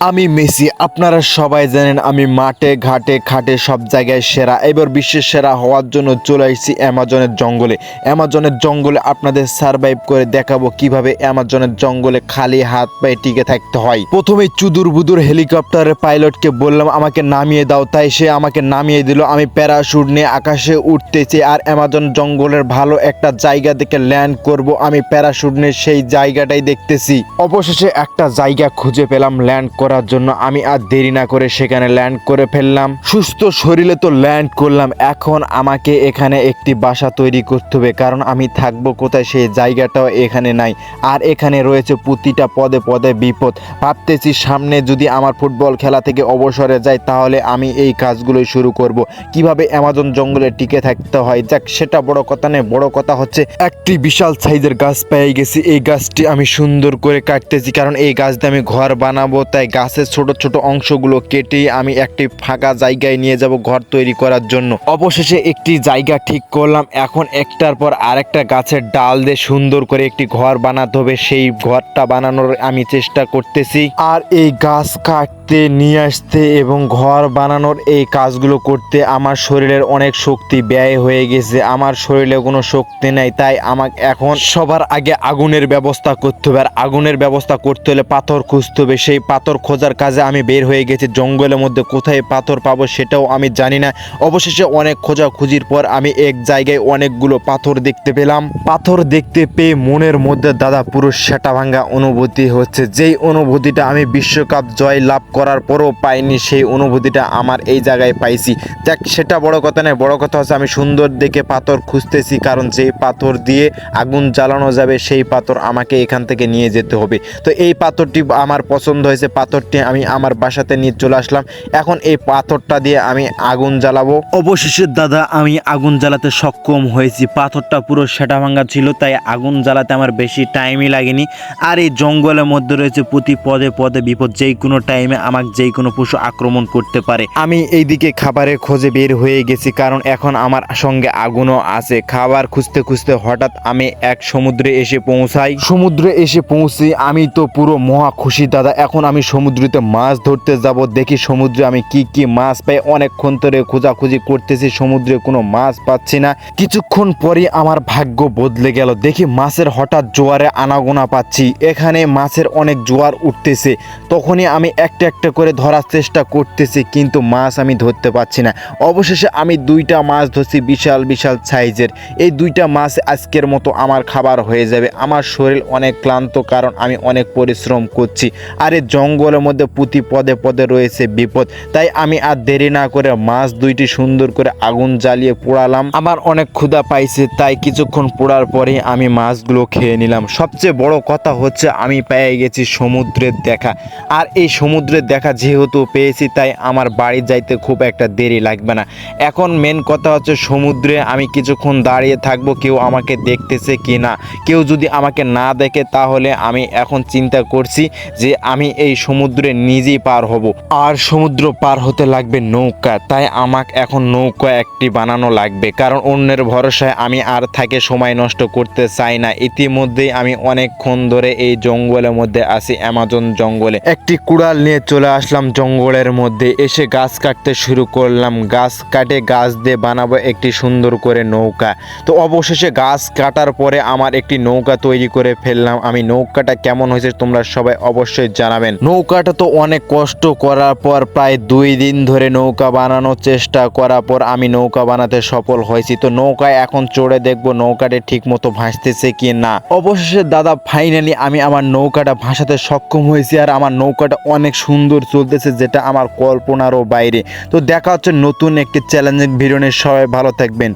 আমি মেসি, আপনারা সবাই জানেন আমি মাঠে, ঘাটে, খাটে সব জায়গায় সেরা। এবার বিশ্বের সেরা হওয়ার জন্য চলে এসেছি অ্যামাজনের জঙ্গলে। অ্যামাজনের জঙ্গলে আপনাদের সার্ভাইভ করে দেখাবো কীভাবে অ্যামাজনের জঙ্গলে খালি হাত পায়ে টিকে থাকতে হয়। প্রথমে চুদুর বুদুর হেলিকপ্টারের পাইলটকে বললাম, আমাকে নামিয়ে দাও। তাই সে আমাকে নামিয়ে দিল। আমি প্যারাশুট নিয়ে আকাশে উঠতেছি আর অ্যামাজন জঙ্গলের ভালো একটা জায়গা দেখে ল্যান্ড করব। আমি প্যারাশুট নিয়ে সেই জায়গাটাই দেখতেছি। অবশেষে একটা জায়গা খুঁজে পেলাম ল্যান্ড করার জন্য আমি আর দেরি না করে সেখানে ল্যান্ড করে ফেললাম। সুস্থ শরীরে তো ল্যান্ড করলাম। এখন আমাকে এখানে একটি বাসা তৈরি করতে হবে, কারণ আমি থাকব কোথায় সেই জায়গাটাও এখানে নাই। আর এখানে রয়েছে প্রতিটা পদে পদে বিপদ। ভাবতেছি সামনে যদি আমার ফুটবল খেলা থেকে অবসরে যায়, তাহলে আমি এই কাজগুলোই শুরু করব। কীভাবে অ্যামাজন জঙ্গলে টিকে থাকতে হয়? যাক, সেটা বড় কথা নেই বড় কথা হচ্ছে একটি বিশাল সাইজের গাছ পেয়ে গেছি। এই গাছটি আমি সুন্দর করে কাটতেছি, কারণ এই গাছ দিয়ে আমি ঘর বানাবো, তাই গাছের ছোট ছোট অংশগুলো কেটে আমি একটি ফাঁকা জায়গায় নিয়ে যাব ঘর তৈরি করার জন্য। অবশেষে একটি জায়গা ঠিক করলাম। এখন একটার পর আরেকটা গাছের ডাল দিয়ে সুন্দর করে একটি ঘর বানাতে হবে। সেই ঘরটা বানানোর আমি চেষ্টা করতেছি। আর এই গাছ কাটতে নিয়ে আসতে এবং ঘর বানানোর এই কাজগুলো করতে আমার শরীরের অনেক শক্তি ব্যয় হয়ে গেছে। আমার শরীরে কোনো শক্তি নেই, তাই আমাকে এখন সবার আগে আগুনের ব্যবস্থা করতে হবে। আর আগুনের ব্যবস্থা করতে হলে পাথর খুঁজতে হবে। সেই পাথর খোঁজার কাজে আমি বের হয়ে গেছি। জঙ্গলের মধ্যে কোথায় পাথর পাবো সেটাও আমি জানি না। অবশেষে অনেক খোঁজাখুঁজির পর আমি এক জায়গায় অনেকগুলো পাথর দেখতে পেলাম। পাথর দেখতে পেয়ে মনের মধ্যে দাদা পুরো সেটা ভাঙ্গা অনুভূতি হচ্ছে। যেই অনুভূতিটা আমি বিশ্বকাপ জয় লাভ করার পরও পাইনি সেই অনুভূতিটা আমার এই জায়গায় পাইছি। দেখ, সেটা বড় কথা নয়, বড় কথা হচ্ছে আমি সুন্দর দেখে পাথর খুঁজতেছি, কারণ যেই পাথর দিয়ে আগুন জ্বালানো যাবে, সেই পাথর আমাকে এখান থেকে নিয়ে যেতে হবে। তো এই পাথরটি আমার পছন্দ হয়েছে, পাথরটি আমি আমার বাসাতে নিয়ে চলে আসলাম। এখন এই পাথরটা দিয়ে আমি আগুন জ্বালাবো। অবশেষে দাদা, আমি আগুন জ্বালাতে সক্ষম হয়েছি। পাথরটা পুরো সেটা ভাঙ্গা ছিল, তাই আগুন জ্বালাতে আমার বেশি টাইমই লাগেনি। আর এই জঙ্গলের মধ্যে রয়েছে প্রতি পদে পদে বিপদ যেই কোনো টাইমে আমাকে যে কোনো পশু আক্রমণ করতে পারে। আমি এইদিকে খাবারের খোঁজে বের হয়ে গেছি, কারণ এখন আমার সঙ্গে আগুনও আছে। খাবার খুঁজতে খুঁজতে হঠাৎ আমি এক সমুদ্রে এসে পৌঁছাই। সমুদ্রে এসে পৌঁছি, আমি তো পুরো মহা খুশি, দাদা। এখন আমি সমুদ্রেতে মাছ ধরতে যাব, দেখি সমুদ্রে আমি কি কি মাছ পাই। অনেকক্ষণ ধরে খোঁজাখুঁজি করতেছি, সমুদ্রে কোনো মাছ পাচ্ছি না। কিছুক্ষণ পরে আমার ভাগ্য বদলে গেল। দেখি মাছের হঠাৎ জোয়ারে আনাগোনা পাচ্ছি। এখানে মাছের অনেক জোয়ার উঠতেছে। তখনই আমি একটা একটা করে ধরার চেষ্টা করতেছি, কিন্তু মাছ আমি ধরতে পারছি না। অবশেষে আমি দুইটা মাছ ধরছি বিশাল বিশাল সাইজের। এই দুইটা মাছ আজকের মতো আমার খাবার হয়ে যাবে। আমার শরীর অনেক ক্লান্ত, কারণ আমি অনেক পরিশ্রম করছি। আর এই জঙ্গলের মধ্যে প্রতি পদে পদে রয়েছে বিপদ। তাই আমি আর দেরি না করে মাছ দুইটি সুন্দর করে আগুন জ্বালিয়ে পোড়ালাম। আমার অনেক ক্ষুধা পাইছে, তাই কিছুক্ষণ পোড়ার পরে আমি মাছগুলো খেয়ে নিলাম। সবচেয়ে বড় কথা হচ্ছে, আমি পেয়ে গেছি সমুদ্রের দেখা। আর এই সমুদ্রের দেখা যেহেতু পেয়েছি, তাই আমার বাড়ি যাইতে খুব একটা দেরি লাগবে না। এখন মেন কথা হচ্ছে সমুদ্রে আমি কিছুক্ষণ দাঁড়িয়ে থাকব, কেউ আমাকে দেখতেছে কি না। কেউ যদি আমাকে না দেখে, তাহলে আমি এখন চিন্তা করছি যে আমি এই সমুদ্রে নিজেই পার হব। আর সমুদ্র পার হতে লাগবে নৌকা, তাই আমাকে এখন নৌকা একটি বানানো লাগবে। কারণ অন্যের ভরসায় আমি আর থাকে সময় নষ্ট করতে চাই না। ইতিমধ্যেই আমি অনেকক্ষণ ধরে এই জঙ্গলের মধ্যে আছি, অ্যামাজন জঙ্গলে। একটি কুড়াল নিয়ে চলে আসলাম জঙ্গলের মধ্যে। এসে গাছ কাটতে শুরু করলাম। গাছ কাটে, গাছ দিয়ে বানাবো একটি সুন্দর করে নৌকা। তো অবশেষে গাছ কাটার পরে আমার একটি নৌকা তৈরি করে ফেললাম। আমি নৌকাটা কেমন হয়েছে তোমরা সবাই অবশ্যই জানাবেন। নৌকাটা তো অনেক কষ্ট করার পর, প্রায় দুই দিন ধরে নৌকা বানানোর চেষ্টা করার পর আমি নৌকা বানাতে সফল হয়েছি। তো নৌকায় এখন চড়ে দেখব নৌকাটা ঠিক মতো ভাসতেছে কি না। অবশেষে দাদা ফাইনালি আমি আমার নৌকাটা ভাসাতে সক্ষম হয়েছি আর আমার নৌকাটা অনেক সুন্দর চলতেছে যেটা আমার কল্পনারও বাইরে। তো দেখা হচ্ছে নতুন একটি চ্যালেঞ্জিং ভিডিও নিয়ে। সবাই ভালো থাকবেন।